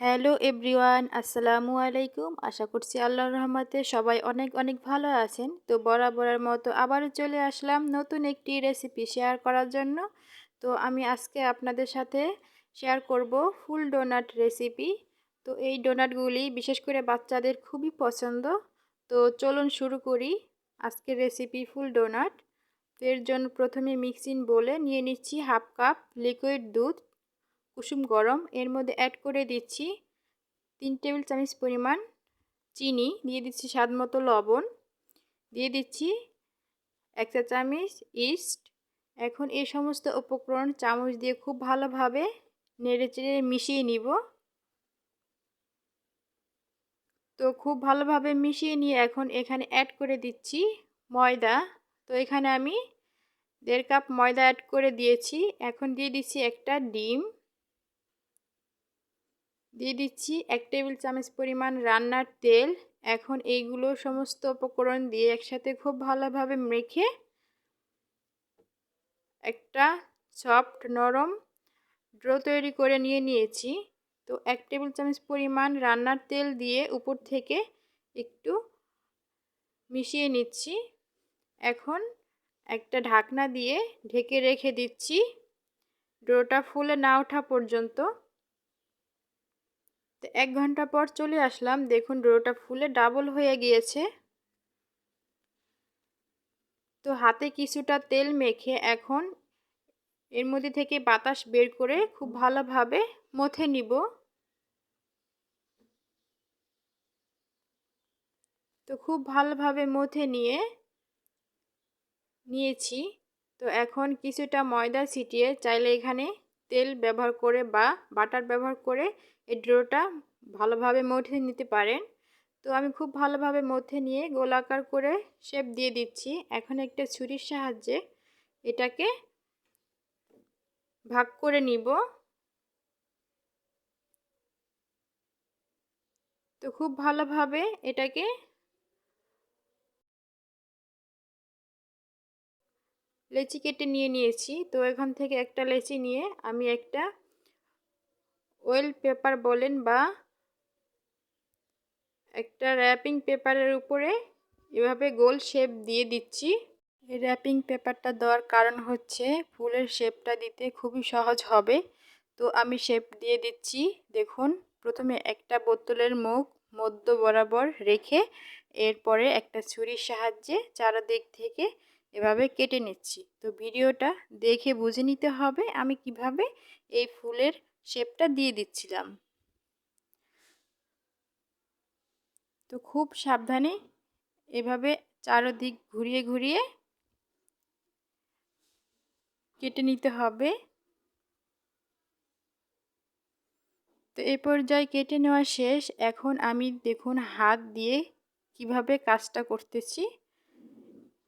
Hello everyone, আসসালামু আলাইকুম। আশা করছি আল্লাহর রহমতে সবাই অনেক অনেক ভালো আছেন। তো বরাবরের মতো আবারও চলে আসলাম নতুন একটি রেসিপি শেয়ার করার জন্য। তো আমি আজকে আপনাদের সাথে শেয়ার করব ফুল ডোনাট রেসিপি তো এই ডোনাটগুলি বিশেষ করে বাচ্চাদের খুবই পছন্দ। তো চলুন শুরু করি আজকের রেসিপি ফুল ডোনাট এর জন্য প্রথমে মিক্সিং বলে নিয়ে নিচ্ছি হাফ কাপ লিকুইড দুধ। কুসুম গরম। এর মধ্যে অ্যাড করে দিচ্ছি তিন টেবিল চামচ পরিমাণ চিনি। দিয়ে দিচ্ছি স্বাদ মতো লবণ। দিয়ে দিচ্ছি এক চা চামচ ইস্ট এখন এই সমস্ত উপকরণ চামচ দিয়ে খুব ভালোভাবে নেড়ে চেড়ে মিশিয়ে নিব। তো খুব ভালোভাবে মিশিয়ে নিয়ে এখন এখানে অ্যাড করে দিচ্ছি ময়দা। তো এখানে আমি দেড় কাপ ময়দা অ্যাড করে দিয়েছি। এখন দিয়ে দিচ্ছি একটা ডিম। দিয়ে দিচ্ছি এক টেবিল চামচ পরিমাণ রান্নার তেল। এখন এইগুলো সমস্ত উপকরণ দিয়ে একসাথে খুব ভালোভাবে মেখে একটা সফট নরম ড্রো তৈরি করে নিয়ে নিয়েছি। তো এক টেবিল চামচ পরিমাণ রান্নার তেল দিয়ে উপর থেকে একটু মিশিয়ে নিচ্ছি। এখন একটা ঢাকনা দিয়ে ঢেকে রেখে দিচ্ছি। ডোটা ফুলে না ওঠা পর্যন্ত। তো এক ঘণ্টা পর চলে আসলাম। দেখুন ডোটা ফুলে ডাবল হয়ে গিয়েছে। তো হাতে কিছুটা তেল মেখে এখন এর মধ্যে থেকে বাতাস বের করে খুব ভালোভাবে মথে নিব। তো খুব ভালোভাবে মথে নিয়ে নিয়েছি। তো এখন কিছুটা ময়দা ছিটিয়ে চাইলে এখানে তেল ব্যবহার করে বা বাটার ব্যবহার করে এই ড্রোটা ভালোভাবে মথে নিতে পারেন। তো আমি খুব ভালোভাবে মথে নিয়ে গোলাকার করে শেপ দিয়ে দিচ্ছি। এখন একটা ছুরির সাহায্যে এটাকে ভাগ করে নিব। তো খুব ভালোভাবে এটাকে লেচি কেটে নিয়ে নিয়েছি। তো এখান থেকে একটা লেচি নিয়ে আমি একটা ওয়েল পেপার বলেন বা একটা র্যাপিং পেপারের উপরে এভাবে গোল শেপ দিয়ে দিচ্ছি। এই র্যাপিং পেপারটা দেওয়ার কারণ হচ্ছে ফুলের শেপটা দিতে খুবই সহজ হবে। তো আমি শেপ দিয়ে দিচ্ছি। দেখুন, প্রথমে একটা বোতলের মুখ মধ্য বরাবর রেখে এরপরে একটা ছুরির সাহায্যে চারদিক থেকে এভাবে কেটে নিচ্ছি। তো ভিডিওটা দেখে বুঝে নিতে হবে আমি কীভাবে এই ফুলের শেপটা দিয়ে দিচ্ছিলাম। তো খুব সাবধানে এভাবে চারদিক ঘুরিয়ে ঘুরিয়ে কেটে নিতে হবে। তো এই পর্যায়ে কেটে নেওয়া শেষ। এখন আমি দেখুন হাত দিয়ে কীভাবে কাজটা করতেছি,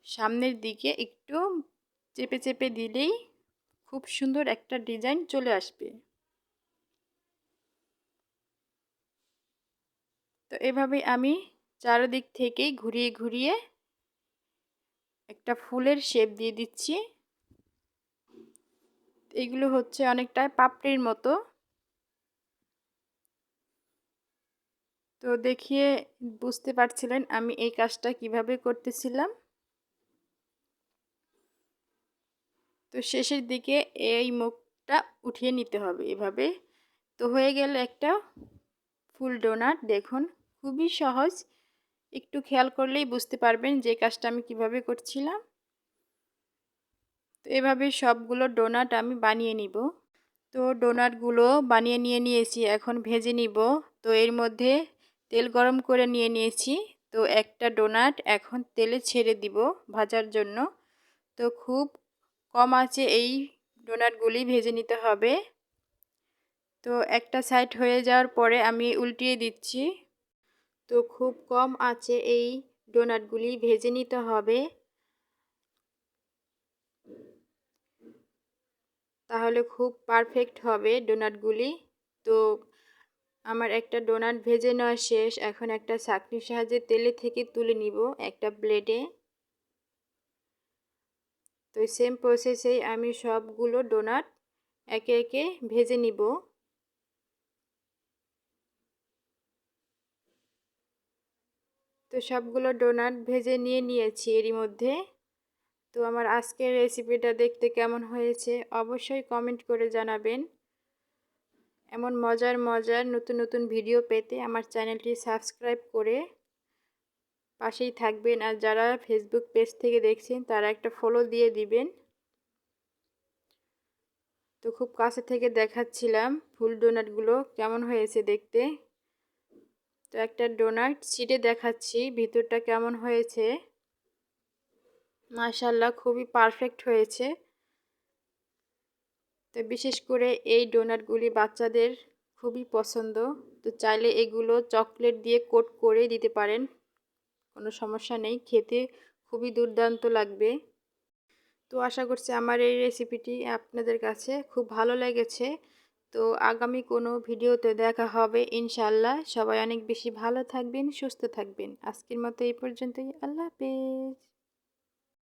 সামনের দিকে একটু চেপে চেপে দিলেই খুব সুন্দর একটা ডিজাইন চলে আসবে। তো এভাবে আমি চারদিক থেকেই ঘুরিয়ে ঘুরিয়ে একটা ফুলের শেপ দিয়ে দিচ্ছি। এগুলো হচ্ছে অনেকটা পাপড়ির মতো। তো দেখিয়ে বুঝতে পারছিলেন আমি এই কাজটা কীভাবে করতেছিলাম। তো শেষের দিকে এই মুখটা উঠিয়ে নিতে হবে এভাবে। তো হয়ে গেল একটা ফুল ডোনাট দেখুন, খুবই সহজ। একটু খেয়াল করলেই বুঝতে পারবেন যে কাজটা আমি কীভাবে করছিলাম। তো এভাবে সবগুলো ডোনাট আমি বানিয়ে নিব। তো ডোনাটগুলো বানিয়ে নিয়ে নিয়েছি, এখন ভেজে নিব। তো এর মধ্যে তেল গরম করে নিয়ে নিয়েছি। তো একটা ডোনাট এখন তেলে ছেড়ে দিব ভাজার জন্য। তো খুব কম আছে এই ডোনাটগুলি ভেজে নিতে হবে। তো একটা সাইড হয়ে যাওয়ার পরে আমি উল্টিয়ে দিচ্ছি। তো খুব কম আছে এই ডোনাটগুলি ভেজে নিতে হবে। তাহলে খুব পারফেক্ট হবে ডোনাটগুলি। তো আমার একটা ডোনাট ভেজে নেওয়া শেষ, এখন একটা ছাকনির সাহায্যে তেলে থেকে তুলে নিব একটা প্লেটে তো সেম প্রসেসেই আমি সবগুলো ডোনাট একে একে ভেজে নিব। তো সবগুলো ডোনাট ভেজে নিয়ে নিয়েছি এরই মধ্যে। তো আমার আজকের রেসিপিটা দেখতে কেমন হয়েছে অবশ্যই কমেন্ট করে জানাবেন। এমন মজার মজার নতুন নতুন ভিডিও পেতে আমার চ্যানেলটি সাবস্ক্রাইব করে পাশেই থাকবেন। আর যারা ফেসবুক পেজ থেকে দেখছেন, তারা একটা ফলো দিয়ে দিবেন। তো খুব কাছে থেকে দেখাচ্ছিলাম ফুল ডোনাটগুলো কেমন হয়েছে দেখতে? তো একটা ডোনাট ছিটে দেখাচ্ছি, ভিতরটা কেমন হয়েছে? মাশাল্লাহ খুবই পারফেক্ট হয়েছে। তো বিশেষ করে এই ডোনাটগুলি বাচ্চাদের খুবই পছন্দ। তো চাইলে এগুলো চকলেট দিয়ে কোট করে দিতে পারেন। কোনো সমস্যা নেই, খেতে খুবই দুর্দান্ত লাগবে। তো আশা করছি আমার এই রেসিপিটি আপনাদের কাছে খুব ভালো লেগেছে। তো আগামী কোনো ভিডিওতে দেখা হবে ইনশাল্লাহ সবাই অনেক বেশি ভালো থাকবেন, সুস্থ থাকবেন। আজকের মতো এই পর্যন্তই। আল্লাহ হাফেজ।